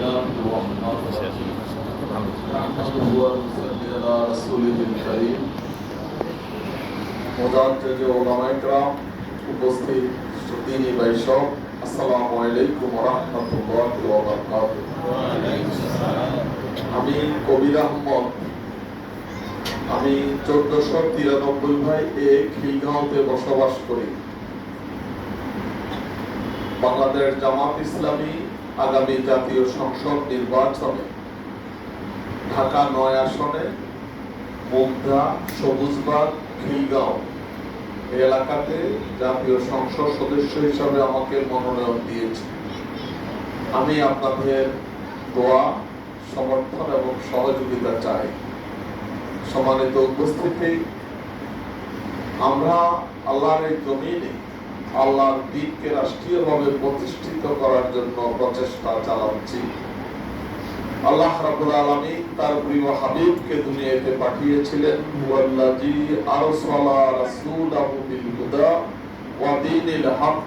الله الرحمن الرحيم نحمده ونصلي على رسوله الكريم মুজাদ্দেদ ওলামায়ে کرام উপস্থিত সুদীনী ভাই সব আসসালামু আলাইকুম ওয়া রাহমাতুল্লাহি ওয়া বারাকাতুহু আমি কবির আহমদ আমি চোদ্দশো তিরানব্বই ভাই এ খিলগাঁওতে বসবাস করি বাংলাদেশ জামাত ইসলামী আগামী জাতীয় সংসদ নির্বাচনে ঢাকা নয় আসনে মুগদা সবুজবাগ, খিলগাঁও এলাকাতে জাতীয় সংসদ সদস্য হিসাবে আমাকে মনোনয়ন দিয়েছে। আমি আপনাদের দোয়া, সমর্থন এবং সহযোগিতা চাই। সম্মানিত উপস্থিতি, আমরা আল্লাহর এই জমিনে আল্লাহর দিনকে রাষ্ট্রীয়ভাবে প্রতিষ্ঠিত করার জন্য প্রচেষ্টা চালাচ্ছি আল্লাহ রাব্বুল আলামিন তার প্রিয় হাবিবকে দুনিয়াতে পাঠিয়েছিলেন আরসালা বিল হুদা ওয়া দীনিল হক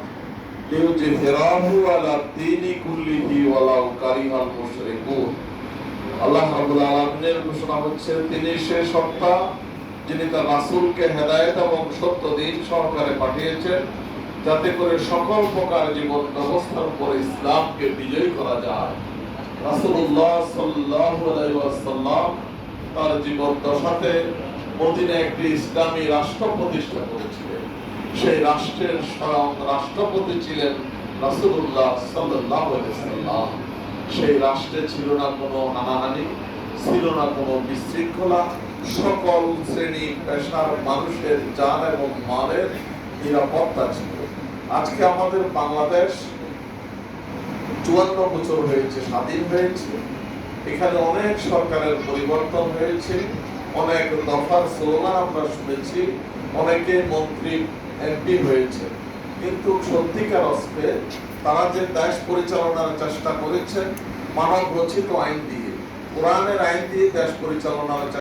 আলা দীনি কুল্লিহি কারিহাল মুশরিকুন। আল্লাহ আলামিনের ঘোষণা হচ্ছে, তিনি সে সত্তা যিনি তার রাসূলকে হেদায়েত এবং সত্য দিন সহকারে পাঠিয়েছেন যাতে করে সকল প্রকার জীবন ব্যবস্থার উপরে ইসলামকে বিজয়ী করা যায়। আলাইহি ওয়াসাল্লাম তার জীবন দশাতে একটি ইসলামী রাষ্ট্র প্রতিষ্ঠা করেছিলেন। সেই রাষ্ট্রের স্বয়ং রাষ্ট্রপতি ছিলেন সেই রাষ্ট্রে ছিল না কোনো হানাহানি, ছিল না কোনো বিশৃঙ্খলা। সকল শ্রেণি, পেশার মানুষের জান এবং মালের নিরাপত্তা ছিল। আজকে আমাদের বাংলাদেশ চুয়ান্ন বছর হয়েছে, স্বাধীন হয়েছে। এখানে অনেক সরকারের পরিবর্তন হয়েছে, অনেক দফার স্লোগান আমরা শুনেছি, অনেকে মন্ত্রী, এমপি হয়েছে। কিন্তু সত্যিকার অস্ত্রে তারা যে দেশ পরিচালনার চেষ্টা করেছেন মানব রচিত আইন দিয়ে, কোরআনের আইন দিয়ে দেশ পরিচালনার